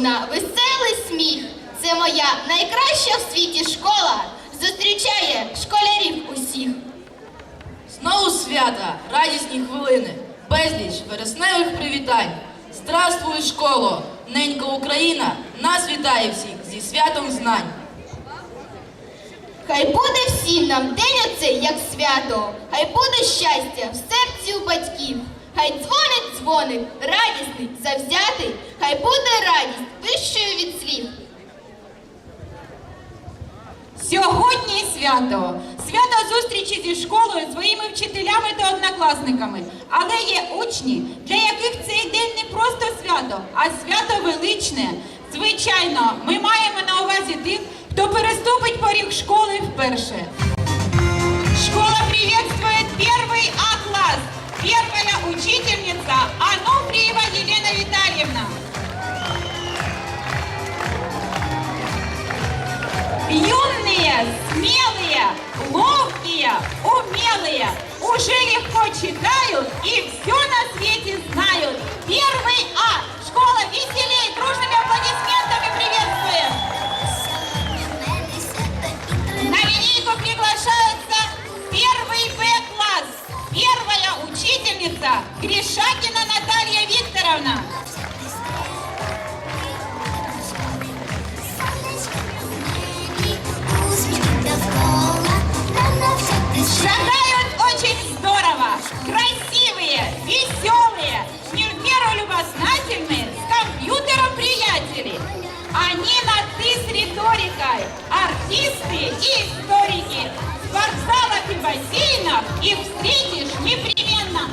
луна веселий сміх. Це моя найкраща в світі школа. Зустрічає школярів усіх. Знову свята, радісні хвилини, безліч вересневих привітань. Здравствуй, школо! Ненька Україна нас вітає всіх зі святом знань. Хай буде всім нам день оцей, як свято, хай буде щастя в серці у батьків. Хай дзвонить дзвоник, радісний, завзятий, хай буде радість вищою від слів. Сьогодні свято. Свято зустрічі зі школою, своїми вчителями та однокласниками. Але є учні, для яких цей день не просто свято, а свято величне. Звичайно, ми маємо на увазі тих, хто переступить поріг школи вперше. Школа приветствует первый А-класс. Первая учительница Ануфриева Елена Витальевна. Юные, смелые, ловкие, умелые, уже легко читают и все на свете знают. Первый А. Школа веселей, дружными аплодисментами приветствуем. На линейку приглашается первый Б-класс. Первая учительница Гришакина Наталья Викторовна. Шагают очень здорово, красивые, веселые, не в меру любознательные, с компьютером приятели. Они на «ты» с риторикой, артисты и историки. В вокзалах и бассейнах их встретишь непременно.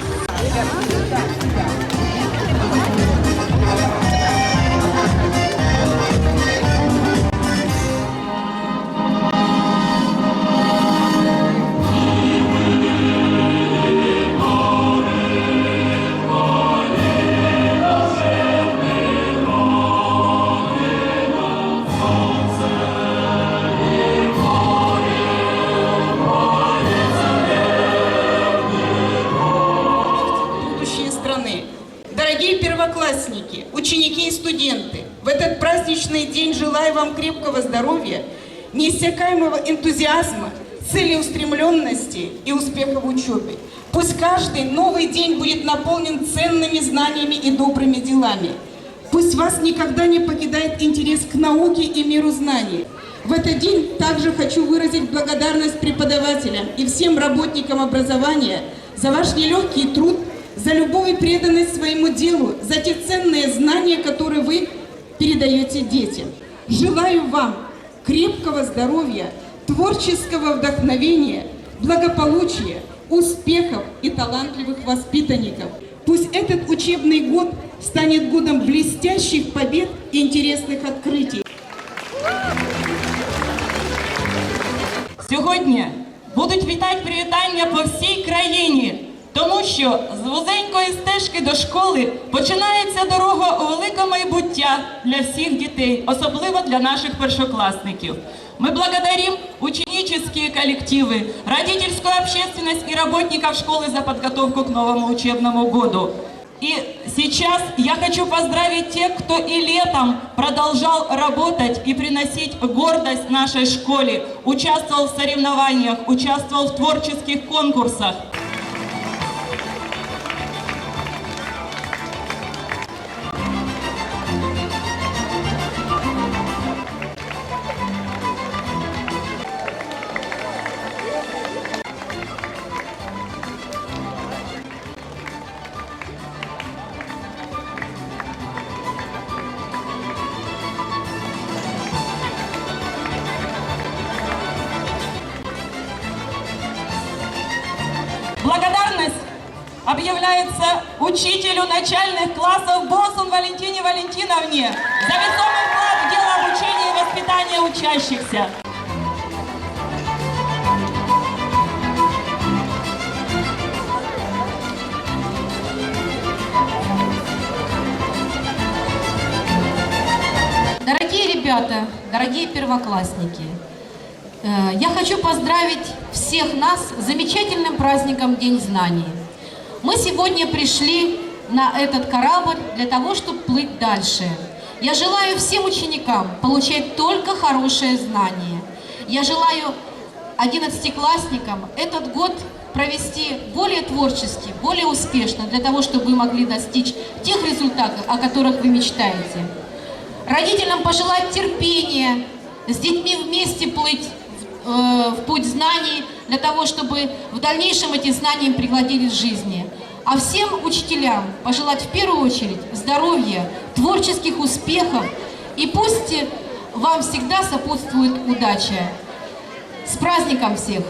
Первоклассники, ученики и студенты, в этот праздничный день желаю вам крепкого здоровья, неиссякаемого энтузиазма, целеустремленности и успеха в учебе. Пусть каждый новый день будет наполнен ценными знаниями и добрыми делами. Пусть вас никогда не покидает интерес к науке и миру знаний. В этот день также хочу выразить благодарность преподавателям и всем работникам образования за ваш нелегкий труд, за любовь и преданность своему делу, за те ценные знания, которые вы передаете детям. Желаю вам крепкого здоровья, творческого вдохновения, благополучия, успехов и талантливых воспитанников. Пусть этот учебный год станет годом блестящих побед и интересных открытий. Сьогодні будуть вітати привітання по всій країні, тому що з вузенької стежки до школи починається дорога у велике майбуття для всіх дітей, особливо для наших першоклассників. Мы благодарим ученические коллективы, родительскую общественность и работников школы за подготовку к новому учебному году. И сейчас я хочу поздравить тех, кто и летом продолжал работать и приносить гордость нашей школе, участвовал в соревнованиях, участвовал в творческих конкурсах. Благодарность объявляется учителю начальных классов Босун Валентине Валентиновне за весомый вклад в дело обучения и воспитания учащихся. Дорогие ребята, дорогие первоклассники, я хочу поздравить всех нас с замечательным праздником День знаний. Мы сегодня пришли на этот корабль для того, чтобы плыть дальше. Я желаю всем ученикам получать только хорошие знания. Я желаю одиннадцатиклассникам этот год провести более творчески, более успешно, для того, чтобы вы могли достичь тех результатов, о которых вы мечтаете. Родителям пожелать терпения, с детьми вместе плыть в, э, в путь знаний, для того, чтобы в дальнейшем эти знания им пригодились в жизни. А всем учителям пожелать в первую очередь здоровья, творческих успехов, и пусть вам всегда сопутствует удача. С праздником всех!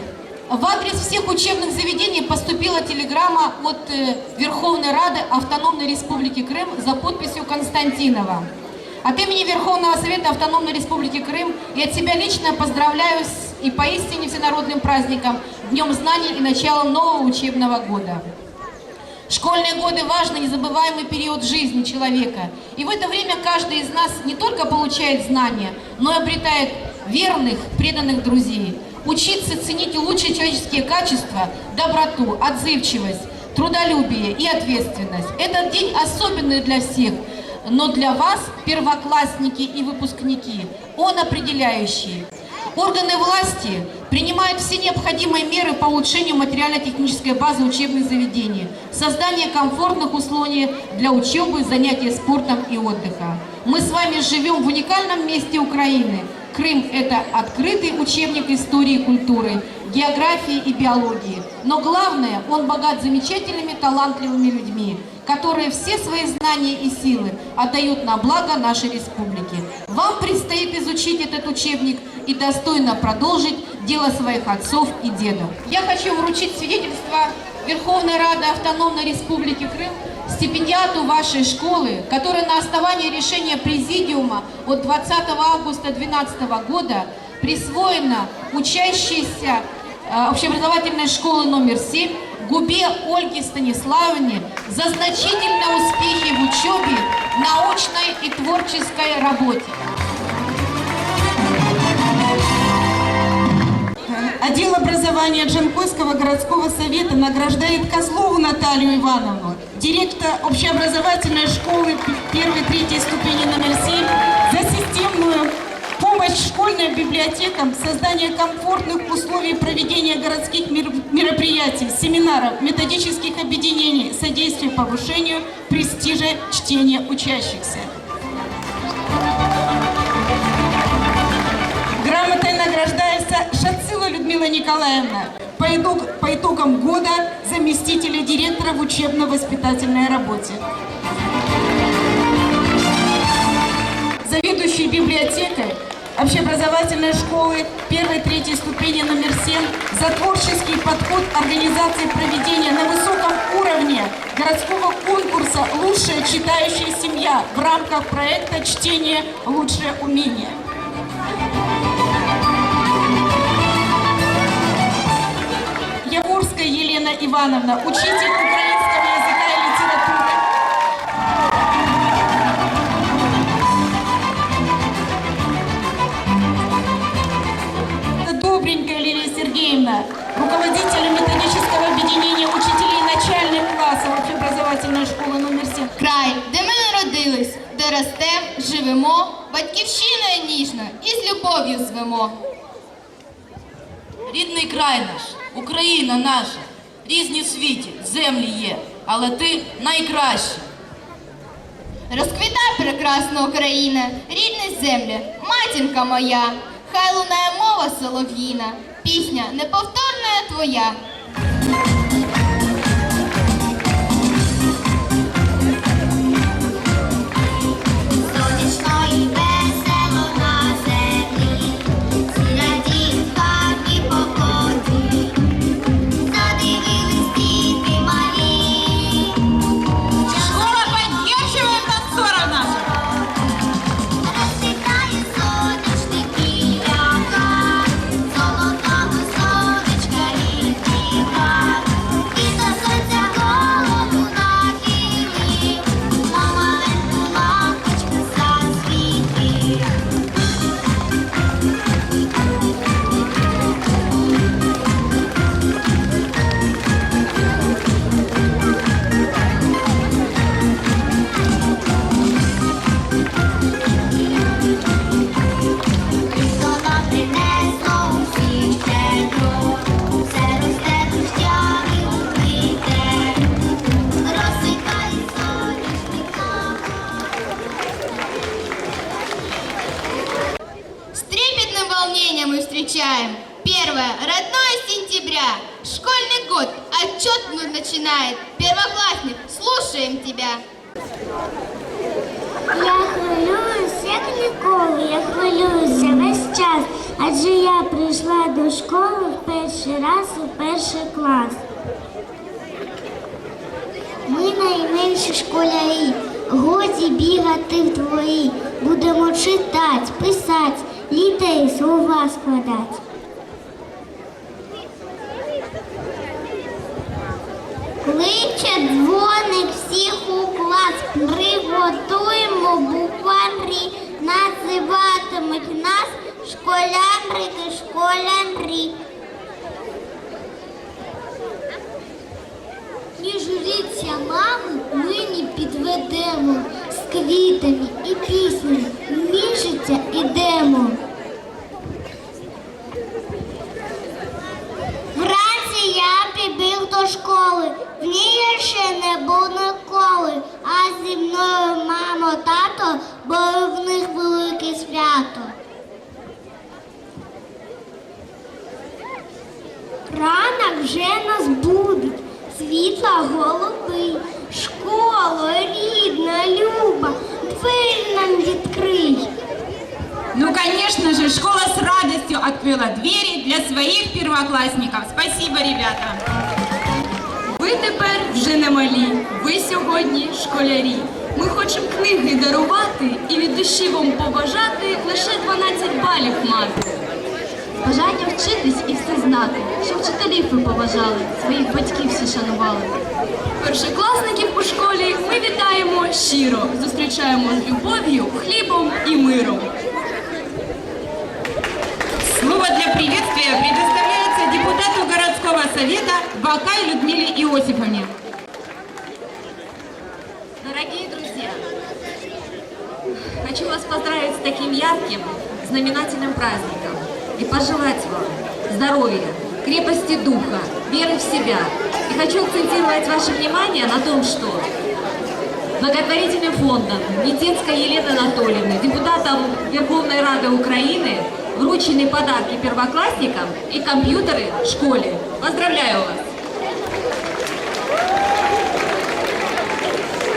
В адрес всех учебных заведений поступила телеграмма от э, Верховной Рады Автономной Республики Крым за подписью Константинова. От имени Верховного Совета Автономной Республики Крым и от себя лично поздравляю с и поистине всенародным праздником, Днем Знаний и началом нового учебного года. Школьные годы – важный, незабываемый период жизни человека. И в это время каждый из нас не только получает знания, но и обретает верных, преданных друзей. Учиться ценить лучшие человеческие качества, доброту, отзывчивость, трудолюбие и ответственность. Этот день особенный для всех, но для вас, первоклассники и выпускники, он определяющий. Органы власти принимают все необходимые меры по улучшению материально-технической базы учебных заведений, создание комфортных условий для учебы, занятий спортом и отдыха. Мы с вами живем в уникальном месте Украины. Крым – это открытый учебник истории и культуры, географии и биологии. Но главное, он богат замечательными, талантливыми людьми, которые все свои знания и силы отдают на благо нашей республики. Вам предстоит изучить этот учебник и достойно продолжить дело своих отцов и дедов. Я хочу вручить свидетельство Верховной Рады Автономной Республики Крым стипендиату вашей школы, который на основании решения Президиума от 20 августа 2012 года присвоено учащейся э, общеобразовательной школы номер 7 Губе Ольге Станиславовне за значительные успехи в учебе, научной и творческой работе. Отдел образования Джанкойского городского совета награждает Козлову Наталью Ивановну, директора общеобразовательной школы первой третьей ступени номер 7, за системную помощь школьным библиотекам, создание комфортных условий проведения городских мер- мероприятий, семинаров, методических объединений, содействие повышению престижа чтения учащихся. Людмила Николаевна по, итог- по итогам года заместителя директора в учебно-воспитательной работе. Заведующий библиотекой общеобразовательной школы первой-третьей ступени номер 7 за творческий подход организации проведения на высоком уровне городского конкурса «Лучшая читающая семья» в рамках проекта «Чтение. Лучшее умение». Ивановна, учитель украинского языка и литературы. Добренькая Лилия Сергеевна, руководитель методического объединения учителей начальных классов общеобразовательной школы номер 7. Край, де ми народились, де ростем, живемо, батьківщиною ніжно і з любов'ю звемо. Рідний край наш, Україна наша, різні в світі, землі є, але ти найкраща. Розквітай, прекрасна Україна, рідна земля, матінка моя, хай лунає мова солов'їна, пісня неповторна твоя. Начинает. Первоклассник, слушаем тебя. Я хвилююсь, як ніколи, я хвилююся весь час, адже я прийшла до школи в перший раз у перший клас. Ми найменші школярі, годі бігати в дворі, будемо читати, писати, літери слова складати. Дзвоник всіх у клас, приготуємо букварі, називатимуть нас школярики, школярі. Не журіться, маму, ми не підведемо, з квітами і піснями місяця ідемо. Підбіг до школи, в ній я ще не був ніколи, а зі мною мамо, тато, бо в них велике свято. Ранок вже нас будуть, світла голуби, школа рідна, люба, двері нам відкрий. Ну, конечно же, школа с радостью открыла двери для своих первоклассников. Спасибо, ребята. Ви тепер вже не малі, ви сьогодні школярі. Ми хочемо книги дарувати і від душі вам побажати лише 12 балів мати. Бажання вчитись і все знати, щоб вчителів ви поважали, своїх батьків всі шанували. Першокласників у школі ми вітаємо щиро, зустрічаємо з любов'ю, хлібом і миром. Слово для приветствия предоставляется депутату городского совета Бакай Людмиле Иосифовне. Дорогие друзья, хочу вас поздравить с таким ярким, знаменательным праздником и пожелать вам здоровья, крепости духа, веры в себя. И хочу акцентировать ваше внимание на том, что благотворительным фондом Нетинской Елены Анатольевны, депутатом Верховной Рады Украины, вручены подарки первоклассникам и компьютеры школе. Поздравляю вас!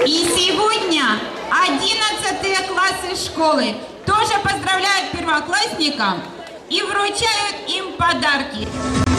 И сегодня 11 классы школы тоже поздравляют первоклассникам и вручают им подарки.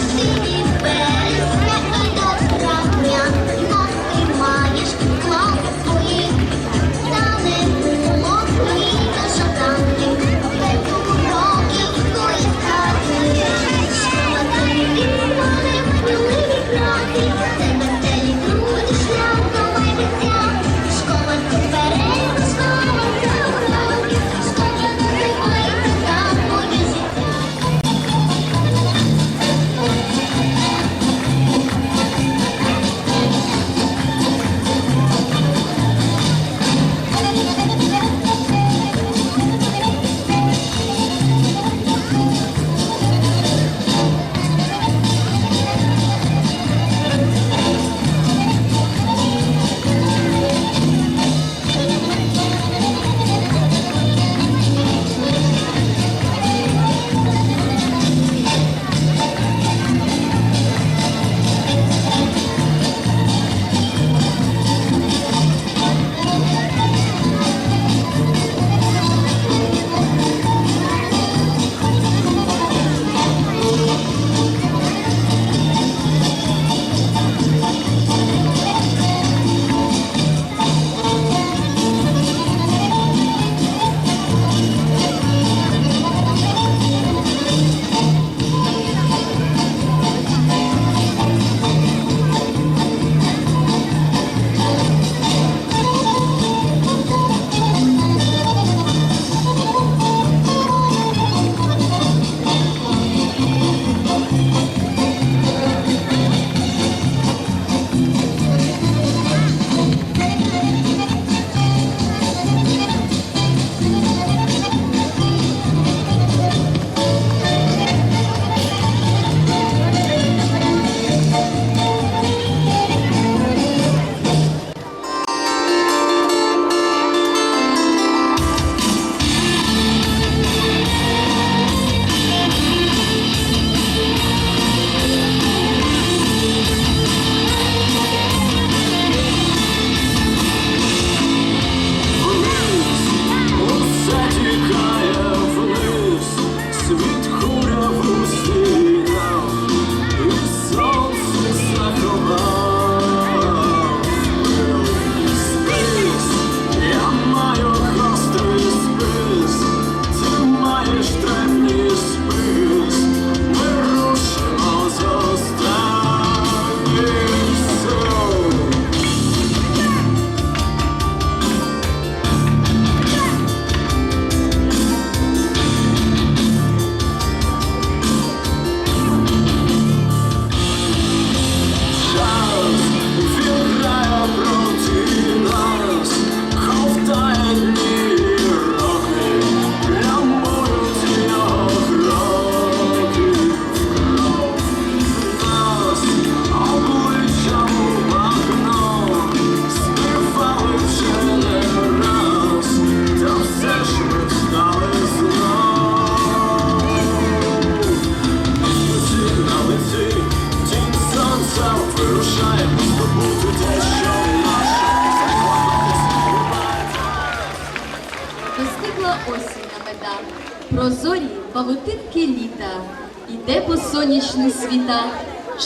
По сонячних світах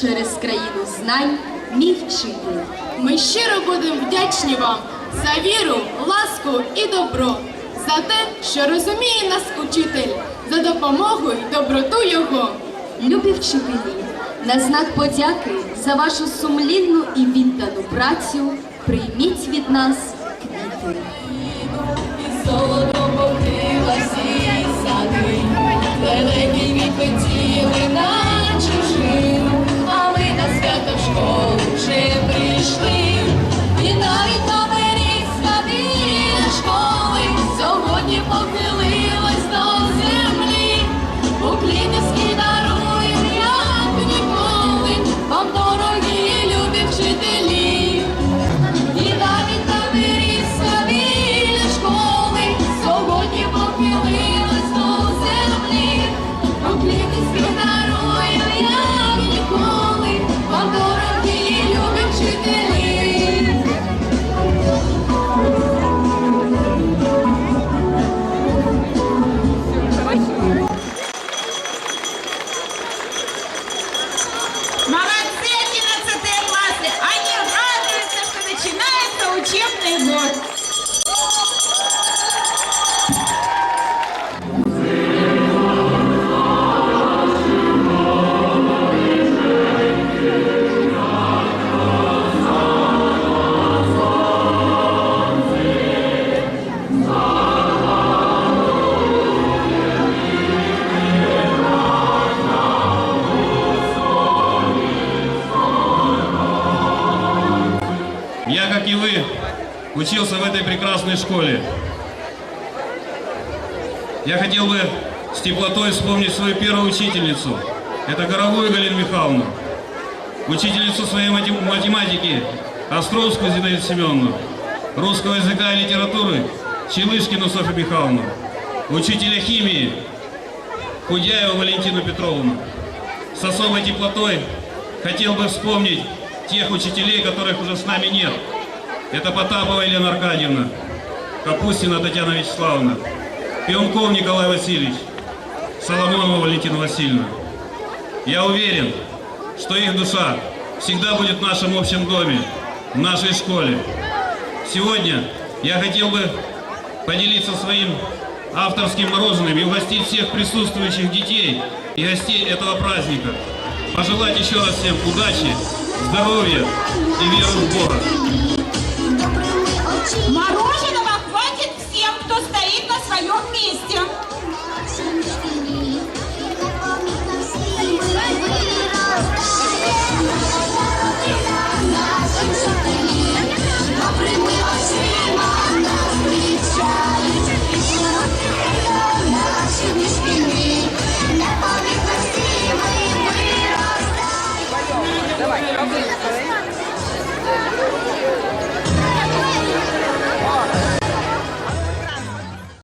через країну знань мій вчитель. Ми щиро будемо вдячні вам за віру, ласку і добро, за те, що розуміє нас учитель, за допомогу й доброту його. Любі вчителі, на знак подяки за вашу сумлінну і віддану працю прийміть від нас квіти. Золотом покрила всі сади, далекі відлетіли на чужину, а ми на вже прийшли. Навіть на беріг біля школи сьогодні похилилась свою первую учительницу. Это Горовую Галину Михайловну. Учительницу своей мати- математики Островскую Зинаиду Семеновну. Русского языка и литературы Челышкину Софью Михайловну. Учителя химии Худяева Валентину Петровну. С особой теплотой хотел бы вспомнить тех учителей, которых уже с нами нет. Это Потапова Елена Аркадьевна, Капустина Татьяна Вячеславовна, Пионков Николай Васильевич, Соломонова Валентина Васильевна. Я уверен, что их душа всегда будет в нашем общем доме, в нашей школе. Сегодня я хотел бы поделиться своим авторским мороженым и угостить всех присутствующих детей и гостей этого праздника. Пожелать еще раз всем удачи, здоровья и веры в Бога. Мороженого хватит всем, кто стоит на своем месте.